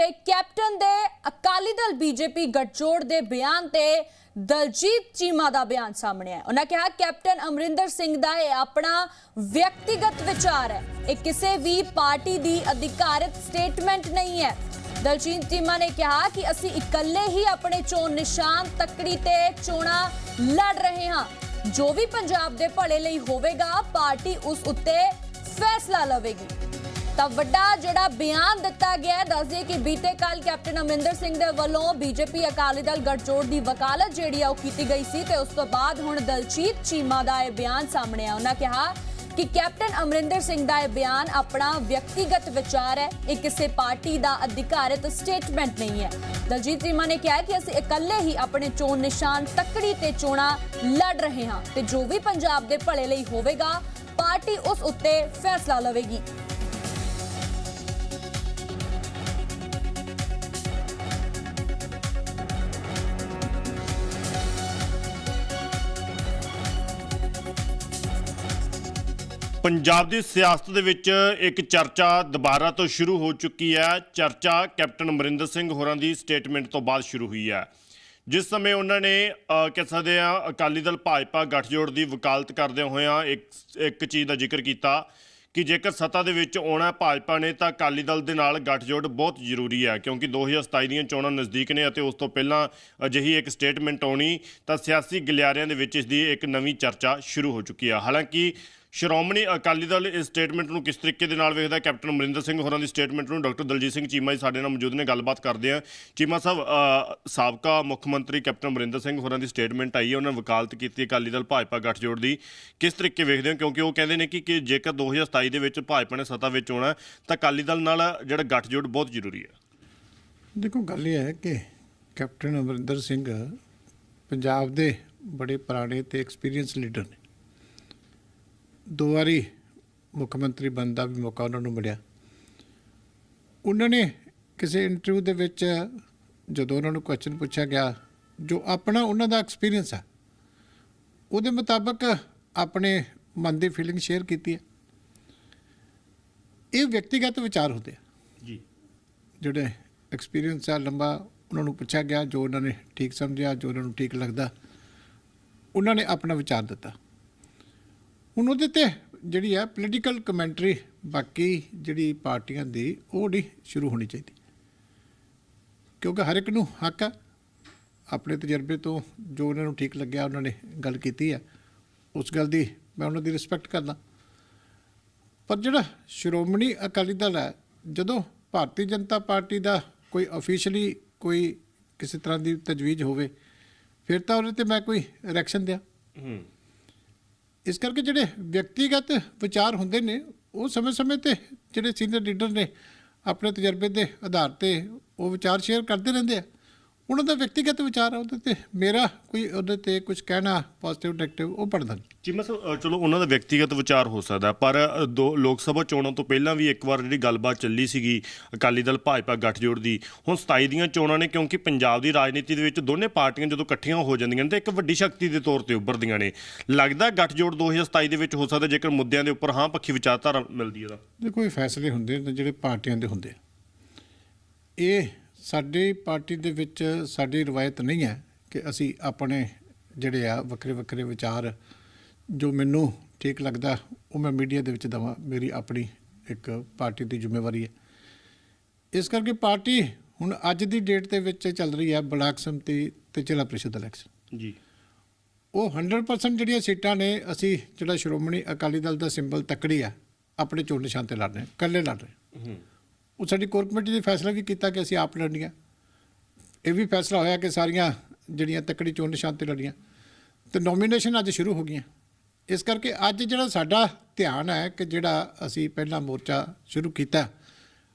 ਜਿੱਥੇ ਕੈਪਟਨ ਦੇ ਅਕਾਲੀ ਦਲ ਬੀਜੇਪੀ ਗੱਠਜੋੜ ਦੇ ਬਿਆਨ ਤੇ ਦਲਜੀਤ ਚੀਮਾ ਦਾ ਬਿਆਨ ਸਾਹਮਣੇ ਆਇਆ। ਉਹਨਾਂ ਕਿਹਾ, ਕੈਪਟਨ ਅਮਰਿੰਦਰ ਸਿੰਘ ਦਾ ਇਹ ਆਪਣਾ ਵਿਅਕਤੀਗਤ ਵਿਚਾਰ ਹੈ। ਇਹ ਕਿਸੇ ਵੀ ਪਾਰਟੀ ਦੀ ਅਧਿਕਾਰਤ ਸਟੇਟਮੈਂਟ ਨਹੀਂ ਹੈ। ਦਲਜੀਤ ਚੀਮਾ ਨੇ ਕਿਹਾ ਕਿ ਅਸੀਂ ਇਕੱਲੇ ਹੀ ਆਪਣੇ ਚੋਣ ਨਿਸ਼ਾਨ ਤੱਕੜੀ ਤੇ ਚੋਣਾਂ ਲੜ ਰਹੇ ਹਾਂ। ਜੋ ਵੀ ਪੰਜਾਬ ਦੇ ਭਲੇ ਲਈ ਹੋਵੇਗਾ, ਪਾਰਟੀ ਉਸ ਉੱਤੇ ਫੈਸਲਾ ਲਵੇਗੀ। ਤਾਂ ਵੱਡਾ ਜਿਹੜਾ ਬਿਆਨ ਦਿੱਤਾ ਗਿਆ ਹੈ ਦੱਸਦੇ ਕਿ ਬੀਤੇ ਕੱਲ ਕੈਪਟਨ ਅਮਰਿੰਦਰ ਸਿੰਘ ਦੇ ਵੱਲੋਂ ਬੀਜੇਪੀ ਅਕਾਲੀ ਦਲ ਗੱਠਜੋੜ ਦੀ ਵਕਾਲਤ ਜਿਹੜੀ ਆ ਉਹ ਕੀਤੀ ਗਈ ਸੀ ਤੇ ਉਸ ਤੋਂ ਬਾਅਦ ਹੁਣ ਦਲਜੀਤ ਚੀਮਾ ਦਾ ਇਹ ਬਿਆਨ ਸਾਹਮਣੇ ਆ ਉਹਨਾਂ ਕਿਹਾ ਕਿ ਕੈਪਟਨ ਅਮਰਿੰਦਰ ਸਿੰਘ ਦਾ ਇਹ ਬਿਆਨ ਆਪਣਾ ਵਿਅਕਤੀਗਤ ਵਿਚਾਰ ਹੈ, ਇਹ ਕਿਸੇ ਪਾਰਟੀ ਦਾ ਅਧਿਕਾਰਤ ਸਟੇਟਮੈਂਟ ਨਹੀਂ ਹੈ। ਦਲਜੀਤ ਚੀਮਾ ਨੇ ਕਿਹਾ ਕਿ ਅਸੀਂ ਇਕੱਲੇ ਹੀ ਆਪਣੇ ਚੋਣ ਨਿਸ਼ਾਨ ਤੱਕੜੀ ਤੇ ਚੋਣਾਂ ਲੜ ਰਹੇ ਹਾਂ ਤੇ ਜੋ ਵੀ ਪੰਜਾਬ ਦੇ ਭਲੇ ਲਈ ਹੋਵੇਗਾ, ਪਾਰਟੀ ਉਸ ਉੱਤੇ ਫੈਸਲਾ ਲਵੇਗੀ। ਪੰਜਾਬ ਦੀ ਸਿਆਸਤ ਦੇ ਵਿੱਚ ਇੱਕ ਚਰਚਾ ਦੁਬਾਰਾ ਤੋਂ ਸ਼ੁਰੂ ਹੋ ਚੁੱਕੀ ਹੈ। ਚਰਚਾ ਕੈਪਟਨ ਅਮਰਿੰਦਰ ਸਿੰਘ ਹੋਰਾਂ ਦੀ ਸਟੇਟਮੈਂਟ ਤੋਂ ਬਾਅਦ ਸ਼ੁਰੂ ਹੋਈ ਹੈ। ਜਿਸ ਸਮੇਂ ਉਹਨਾਂ ਨੇ ਕਹਿ ਸਕਦੇ ਆ ਅਕਾਲੀ ਦਲ ਭਾਜਪਾ ਗੱਠਜੋੜ ਦੀ ਵਕਾਲਤ ਕਰਦਿਆਂ ਹੋਇਆਂ ਇੱਕ ਇੱਕ ਚੀਜ਼ ਦਾ ਜ਼ਿਕਰ ਕੀਤਾ ਕਿ ਜੇਕਰ ਸੱਤਾ ਦੇ ਵਿੱਚ ਆਉਣਾ ਭਾਜਪਾ ਨੇ, ਤਾਂ ਅਕਾਲੀ ਦਲ ਦੇ ਨਾਲ ਗੱਠਜੋੜ ਬਹੁਤ ਜ਼ਰੂਰੀ ਹੈ ਕਿਉਂਕਿ 2027 ਦੀਆਂ ਚੋਣਾਂ ਨਜ਼ਦੀਕ ਨੇ ਅਤੇ ਉਸ ਤੋਂ ਪਹਿਲਾਂ ਅਜਿਹੀ ਇੱਕ ਸਟੇਟਮੈਂਟ ਆਉਣੀ ਤਾਂ ਸਿਆਸੀ ਗਲਿਆਰਿਆਂ ਦੇ ਵਿੱਚ ਇਸ ਦੀ ਇੱਕ ਨਵੀਂ ਚਰਚਾ ਸ਼ੁਰੂ ਹੋ ਚੁੱਕੀ ਹੈ। ਹਾਲਾਂਕਿ ਸ਼੍ਰੋਮਣੀ ਅਕਾਲੀ ਦਲ ਇਸ ਸਟੇਟਮੈਂਟ ਨੂੰ ਕਿਸ ਤਰੀਕੇ ਦੇ ਨਾਲ ਵੇਖਦਾ ਕੈਪਟਨ ਅਮਰਿੰਦਰ ਸਿੰਘ ਹੋਰਾਂ ਦੀ ਸਟੇਟਮੈਂਟ ਨੂੰ ਡਾਕਟਰ ਦਲਜੀਤ ਸਿੰਘ ਚੀਮਾ ਜੀ ਸਾਡੇ ਨਾਲ ਮੌਜੂਦ ਨੇ, ਗੱਲਬਾਤ ਕਰਦੇ ਆ ਚੀਮਾ ਸਾਹਿਬ ਸਾਬਕਾ ਮੁੱਖ ਮੰਤਰੀ ਕੈਪਟਨ ਅਮਰਿੰਦਰ ਸਿੰਘ ਹੋਰਾਂ ਦੀ ਸਟੇਟਮੈਂਟ ਆਈ ਹੈ, ਉਹਨਾਂ ਨੇ ਵਕਾਲਤ ਕੀਤੀ ਅਕਾਲੀ ਦਲ ਭਾਜਪਾ ਗੱਠਜੋੜ ਦੀ। ਕਿਸ ਤਰੀਕੇ ਵੇਖਦੇ ਹੋ? ਕਿਉਂਕਿ ਉਹ ਕਹਿੰਦੇ ਨੇ ਕਿ ਕਿ ਜੇਕਰ 2027 ਦੇ ਵਿੱਚ ਭਾਜਪਾ ਨੇ ਸੱਤਾ ਵਿੱਚ ਆਉਣਾ ਤਾਂ ਅਕਾਲੀ ਦਲ ਨਾਲ ਜਿਹੜਾ ਗੱਠਜੋੜ ਬਹੁਤ ਜ਼ਰੂਰੀ ਹੈ। ਦੇਖੋ, ਗੱਲ ਇਹ ਹੈ ਕਿ ਕੈਪਟਨ ਅਮਰਿੰਦਰ ਸਿੰਘ ਪੰਜਾਬ ਦੇ ਬੜੇ ਪੁਰਾਣੇ ਤੇ ਐਕਸਪੀਰੀਅੰਸ ਲੀਡਰ ਨੇ। ਦੋ ਵਾਰੀ ਮੁੱਖ ਮੰਤਰੀ ਬਣਨ ਦਾ ਵੀ ਮੌਕਾ ਉਹਨਾਂ ਨੂੰ ਮਿਲਿਆ। ਉਹਨਾਂ ਨੇ ਕਿਸੇ ਇੰਟਰਵਿਊ ਦੇ ਵਿੱਚ ਜਦੋਂ ਉਹਨਾਂ ਨੂੰ ਕੁਐਸਚਨ ਪੁੱਛਿਆ ਗਿਆ ਜੋ ਆਪਣਾ ਉਹਨਾਂ ਦਾ ਐਕਸਪੀਰੀਅੰਸ ਹੈ ਉਹਦੇ ਮੁਤਾਬਕ ਆਪਣੇ ਮਨ ਦੀ ਫੀਲਿੰਗ ਸ਼ੇਅਰ ਕੀਤੀ ਹੈ। ਇਹ ਵਿਅਕਤੀਗਤ ਵਿਚਾਰ ਹੁੰਦੇ ਆ। ਜੀ। ਜਿਹੜੇ ਐਕਸਪੀਰੀਅੰਸ ਆ ਲੰਬਾ ਉਹਨਾਂ ਨੂੰ ਪੁੱਛਿਆ ਗਿਆ ਜੋ ਉਹਨਾਂ ਨੇ ਠੀਕ ਸਮਝਿਆ ਜੋ ਉਹਨਾਂ ਨੂੰ ਠੀਕ ਲੱਗਦਾ ਉਹਨਾਂ ਨੇ ਆਪਣਾ ਵਿਚਾਰ ਦਿੱਤਾ। ਹੁਣ ਉਹਦੇ ਤੇ ਜਿਹੜੀ ਹੈ ਪੋਲੀਟੀਕਲ ਕਮੈਂਟਰੀ ਬਾਕੀ ਜਿਹੜੀ ਪਾਰਟੀਆਂ ਦੀ, ਉਹ ਨਹੀਂ ਸ਼ੁਰੂ ਹੋਣੀ ਚਾਹੀਦੀ। ਕਿਉਂਕਿ ਹਰ ਇੱਕ ਨੂੰ ਹੱਕ ਹੈ ਆਪਣੇ ਤਜਰਬੇ ਤੋਂ ਜੋ ਉਹਨਾਂ ਨੂੰ ਠੀਕ ਲੱਗਿਆ, ਉਹਨਾਂ ਨੇ ਗੱਲ ਕੀਤੀ ਹੈ ਉਸ ਗੱਲ ਦੀ ਮੈਂ ਉਹਨਾਂ ਦੀ ਰਿਸਪੈਕਟ ਕਰਦਾ। ਪਰ ਜਿਹੜਾ ਸ਼੍ਰੋਮਣੀ ਅਕਾਲੀ ਦਲ ਹੈ ਜਦੋਂ ਭਾਰਤੀ ਜਨਤਾ ਪਾਰਟੀ ਦਾ ਕੋਈ ਅਫੀਸ਼ੀਅਲੀ ਕੋਈ ਕਿਸੇ ਤਰ੍ਹਾਂ ਦੀ ਤਜਵੀਜ਼ ਹੋਵੇ, ਫਿਰ ਤਾਂ ਉਹਦੇ ਤੇ ਮੈਂ ਕੋਈ ਰਿਐਕਸ਼ਨ ਦਿਆਂ। ਹੂੰ। ਇਸ ਕਰਕੇ ਜਿਹੜੇ ਵਿਅਕਤੀਗਤ ਵਿਚਾਰ ਹੁੰਦੇ ਨੇ, ਉਹ ਸਮੇਂ-ਸਮੇਂ ਤੇ ਜਿਹੜੇ ਸੀਨੀਅਰ ਲੀਡਰ ਨੇ ਆਪਣੇ ਤਜਰਬੇ ਦੇ ਆਧਾਰ ਤੇ ਉਹ ਵਿਚਾਰ ਸ਼ੇਅਰ ਕਰਦੇ ਰਹਿੰਦੇ ਆ। ਉਹਨਾਂ ਦਾ ਵਿਅਕਤੀਗਤ ਵਿਚਾਰ ਆ ਉਹਦੇ ਤੇ ਮੇਰਾ ਕੋਈ ਉਹਦੇ ਤੇ ਕੁਝ ਕਹਿਣਾ ਪੋਜ਼ਿਟਿਵ ਨੈਗੇਟਿਵ ਉਹ ਪੜਦਾ ਨਹੀਂ। ਸਾਹਿਬ ਅ, ਚਲੋ ਉਹਨਾਂ ਦਾ ਵਿਅਕਤੀਗਤ ਵਿਚਾਰ ਹੋ ਸਕਦਾ ਪਰ ਦੋ ਲੋਕ ਸਭਾ ਚੋਣਾਂ ਤੋਂ ਪਹਿਲਾਂ ਵੀ ਇੱਕ ਵਾਰ ਜਿਹੜੀ ਗੱਲਬਾਤ ਚੱਲੀ ਸੀਗੀ ਅਕਾਲੀ ਦਲ ਭਾਜਪਾ ਗੱਠਜੋੜ ਦੀ ਹੁਣ 27 ਦੀਆਂ ਚੋਣਾਂ ਨੇ ਕਿਉਂਕਿ ਪੰਜਾਬ ਦੀ ਰਾਜਨੀਤੀ ਦੇ ਵਿੱਚ ਦੋਨੇ ਪਾਰਟੀਆਂ ਜਦੋਂ ਇਕੱਠੀਆਂ ਹੋ ਜਾਂਦੀਆਂ ਨੇ ਤਾਂ ਇੱਕ ਵੱਡੀ ਸ਼ਕਤੀ ਦੇ ਤੌਰ ਤੇ ਉੱਭਰਦੀਆਂ ਨੇ। ਲੱਗਦਾ ਗੱਠਜੋੜ 2027 ਦੇ ਵਿੱਚ ਹੋ ਸਕਦਾ ਜੇਕਰ ਮੁੱਦਿਆਂ ਦੇ ਉੱਪਰ ਹਾਂ ਪੱਖੀ ਵਿਚਾਰਧਾਰਾ ਮਿਲਦੀ ਹੈ ਤਾਂ। ਦੇਖੋ ਇਹ ਫੈਸਲੇ ਹੁੰਦੇ ਨੇ ਜਿਹੜੇ ਪਾਰਟੀਆਂ ਦੇ ਹੁੰਦੇ ਆ। ਇਹ ਸਾਡੀ ਪਾਰਟੀ ਦੇ ਵਿੱਚ ਸਾਡੀ ਰਵਾਇਤ ਨਹੀਂ ਹੈ ਕਿ ਅਸੀਂ ਆਪਣੇ ਜਿਹੜੇ ਆ ਵੱਖਰੇ ਵੱਖਰੇ ਵਿਚਾਰ ਜੋ ਮੈਨੂੰ ਠੀਕ ਲੱਗਦਾ ਉਹ ਮੈਂ ਮੀਡੀਆ ਦੇ ਵਿੱਚ ਦਵਾਂ। ਮੇਰੀ ਆਪਣੀ ਇੱਕ ਪਾਰਟੀ ਦੀ ਜ਼ਿੰਮੇਵਾਰੀ ਹੈ। ਇਸ ਕਰਕੇ ਪਾਰਟੀ ਹੁਣ ਅੱਜ ਦੀ ਡੇਟ ਦੇ ਵਿੱਚ ਚੱਲ ਰਹੀ ਹੈ ਬਲਾਕ ਸੰਮਤੀ ਤੇ ਜ਼ਿਲ੍ਹਾ ਪ੍ਰੀਸ਼ਦ ਇਲੈਕਸ਼ਨ ਜੀ। ਉਹ 100% ਜਿਹੜੀਆਂ ਸੀਟਾਂ ਨੇ ਅਸੀਂ ਜਿਹੜਾ ਸ਼੍ਰੋਮਣੀ ਅਕਾਲੀ ਦਲ ਦਾ ਸਿੰਬਲ ਤੱਕੜੀ ਆ ਆਪਣੇ ਚੋਣ ਨਿਸ਼ਾਨ ਤੇ ਲੜ ਰਹੇ ਹਾਂ ਇਕੱਲੇ ਲੜ ਰਹੇ ਹਾਂ। ਉਹ ਸਾਡੀ ਕੋਰ ਕਮੇਟੀ ਨੇ ਫੈਸਲਾ ਵੀ ਕੀਤਾ ਕਿ ਅਸੀਂ ਆਪ ਲੜਨੀਆਂ। ਇਹ ਵੀ ਫੈਸਲਾ ਹੋਇਆ ਕਿ ਸਾਰੀਆਂ ਜਿਹੜੀਆਂ ਤਕੜੀ ਚੋਣ ਨਿਸ਼ਾਨ ਤੇ ਲੜੀਆਂ। ਤੇ ਨੋਮੀਨੇਸ਼ਨ ਅੱਜ ਸ਼ੁਰੂ ਹੋ ਗਈਆਂ। ਇਸ ਕਰਕੇ ਅੱਜ ਜਿਹੜਾ ਸਾਡਾ ਧਿਆਨ ਹੈ ਕਿ ਜਿਹੜਾ ਅਸੀਂ ਪਹਿਲਾ ਮੋਰਚਾ ਸ਼ੁਰੂ ਕੀਤਾ,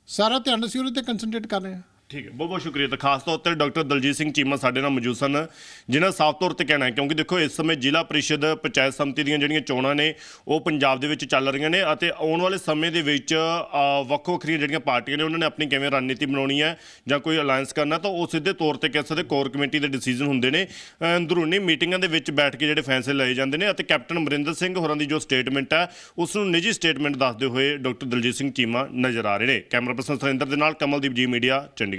ਸਾਰਾ ਧਿਆਨ ਅਸੀਂ ਉਹਦੇ ਤੇ ਕਨਸੈਂਟਰੇਟ ਕਰ ਰਹੇ ਹਾਂ। ਠੀਕ ਹੈ ਬਹੁਤ ਬਹੁਤ ਸ਼ੁਕਰੀਆ। ਤਾਂ ਖਾਸ ਤੌਰ ਤੇ ਡਾਕਟਰ ਦਲਜੀਤ ਸਿੰਘ ਚੀਮਾ ਸਾਡੇ ਨਾਲ ਮੌਜੂਦ ਸਨ ਜਿਨ੍ਹਾਂ ਸਾਫ਼ ਤੌਰ ਤੇ ਕਹਿਣਾ ਹੈ ਕਿਉਂਕਿ ਦੇਖੋ ਇਸ ਸਮੇਂ ਜ਼ਿਲ੍ਹਾ ਪ੍ਰੀਸ਼ਦ ਪੰਚਾਇਤ ਸਮਿਤੀ ਦੀਆਂ ਜਿਹੜੀਆਂ ਚੋਣਾਂ ਨੇ ਉਹ ਪੰਜਾਬ ਦੇ ਵਿੱਚ ਚੱਲ ਰਹੀਆਂ ਨੇ ਅਤੇ ਆਉਣ ਵਾਲੇ ਸਮੇਂ ਦੇ ਵਿੱਚ ਅ, ਵੱਖੋ ਵੱਖਰੀਆਂ ਜਿਹੜੀਆਂ ਪਾਰਟੀਆਂ ਨੇ ਉਹਨਾਂ ਨੇ ਆਪਣੀ ਕਿਵੇਂ ਰਣਨੀਤੀ ਬਣਾਉਣੀ ਹੈ ਜਾਂ ਕੋਈ ਅਲਾਈਅੰਸ ਕਰਨਾ ਤਾਂ ਉਹ ਸਿੱਧੇ ਤੌਰ ਤੇ ਕਹਿ ਸਕਦੇ ਕੋਰ ਕਮੇਟੀ ਦੇ ਡਿਸੀਜਨ ਹੁੰਦੇ ਨੇ। ਅੰਦਰੂਨੀ ਮੀਟਿੰਗਾਂ ਦੇ ਵਿੱਚ ਬੈਠ ਕੇ ਜਿਹੜੇ ਫੈਸਲੇ ਲਏ ਜਾਂਦੇ ਨੇ ਅਤੇ ਕੈਪਟਨ ਅਮਰਿੰਦਰ ਸਿੰਘ ਹੋਰਾਂ ਦੀ ਜੋ ਸਟੇਟਮੈਂਟ ਹੈ ਉਸ ਨੂੰ ਨਿੱਜੀ ਸਟੇਟਮੈਂਟ ਦੱਸਦੇ ਹੋਏ ਡਾਕਟਰ ਦਲਜੀਤ ਸਿੰਘ ਚੀਮਾ ਨਜ਼ਰ ਆ ਰਹੇ ਨੇ। ਕੈਮਰਾ ਪਰਸਨ ਸੁਰਿੰਦਰ ਦੇ ਨਾਲ ਕਮਲਦੀਪ ਜੀ ਮੀਡੀਆ ਚੰਡੀਗੜ੍ਹ।